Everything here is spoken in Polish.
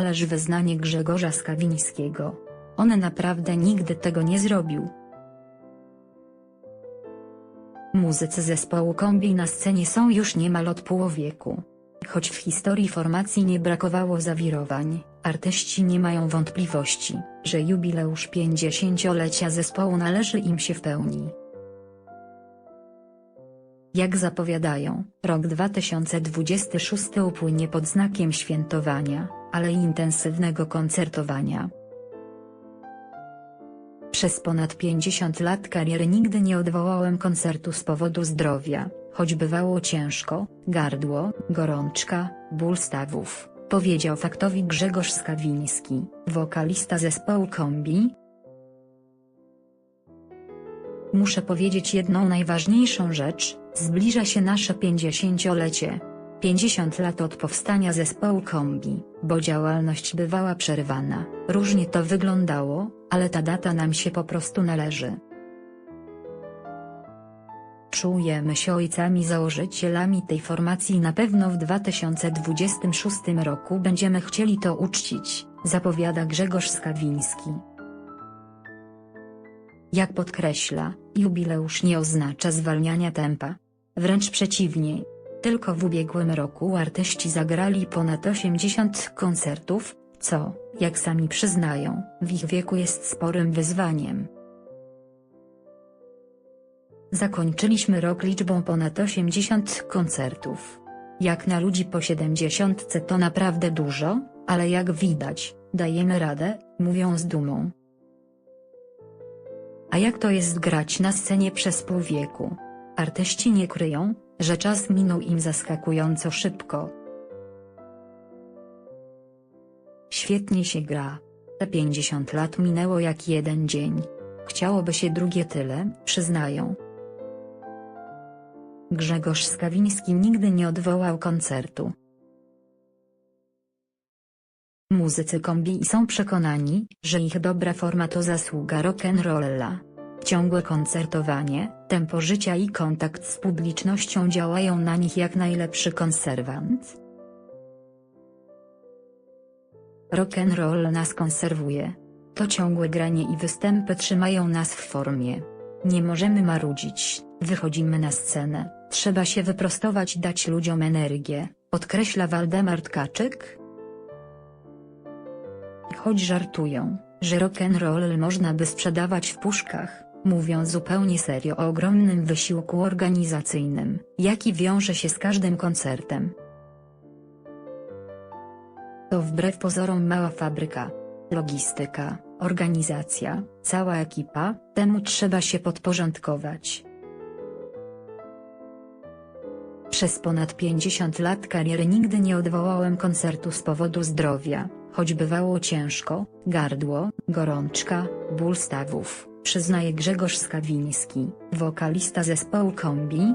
Ależ wyznanie Grzegorza Skawińskiego. On naprawdę nigdy tego nie zrobił. Muzycy zespołu Kombi na scenie są już niemal od pół wieku. Choć w historii formacji nie brakowało zawirowań, artyści nie mają wątpliwości, że jubileusz 50-lecia zespołu należy im się w pełni. Jak zapowiadają, rok 2026 upłynie pod znakiem świętowania, ale intensywnego koncertowania. Przez ponad 50 lat kariery nigdy nie odwołałem koncertu z powodu zdrowia, choć bywało ciężko, gardło, gorączka, ból stawów, powiedział faktowi Grzegorz Skawiński, wokalista zespołu Kombi. Muszę powiedzieć jedną najważniejszą rzecz, zbliża się nasze 50-lecie. 50 lat od powstania zespołu Kombi, bo działalność bywała przerywana, różnie to wyglądało, ale ta data nam się po prostu należy. Czujemy się ojcami założycielami tej formacji i na pewno w 2026 roku będziemy chcieli to uczcić, zapowiada Grzegorz Skawiński. Jak podkreśla, jubileusz nie oznacza zwalniania tempa. Wręcz przeciwnie. Tylko w ubiegłym roku artyści zagrali ponad 80 koncertów, co, jak sami przyznają, w ich wieku jest sporym wyzwaniem. Zakończyliśmy rok liczbą ponad 80 koncertów. Jak na ludzi po 70 to naprawdę dużo, ale jak widać, dajemy radę, mówią z dumą. A jak to jest grać na scenie przez pół wieku? Artyści nie kryją, że czas minął im zaskakująco szybko. Świetnie się gra. Te 50 lat minęło jak jeden dzień. Chciałoby się drugie tyle, przyznają. Grzegorz Skawiński nigdy nie odwołał koncertu. Muzycy kombi są przekonani, że ich dobra forma to zasługa rock'n'rolla. Ciągłe koncertowanie, tempo życia i kontakt z publicznością działają na nich jak najlepszy konserwant. Rock'n'roll nas konserwuje. To ciągłe granie i występy trzymają nas w formie. Nie możemy marudzić, wychodzimy na scenę, trzeba się wyprostować dać ludziom energię, podkreśla Waldemar Tkaczyk. Choć żartują, że rock'n'roll można by sprzedawać w puszkach, mówią zupełnie serio o ogromnym wysiłku organizacyjnym, jaki wiąże się z każdym koncertem. To wbrew pozorom mała fabryka. Logistyka, organizacja, cała ekipa, temu trzeba się podporządkować. Przez ponad 50 lat kariery nigdy nie odwołałem koncertu z powodu zdrowia, choć bywało ciężko, gardło, gorączka, ból stawów, przyznaje Grzegorz Skawiński, wokalista zespołu Kombi.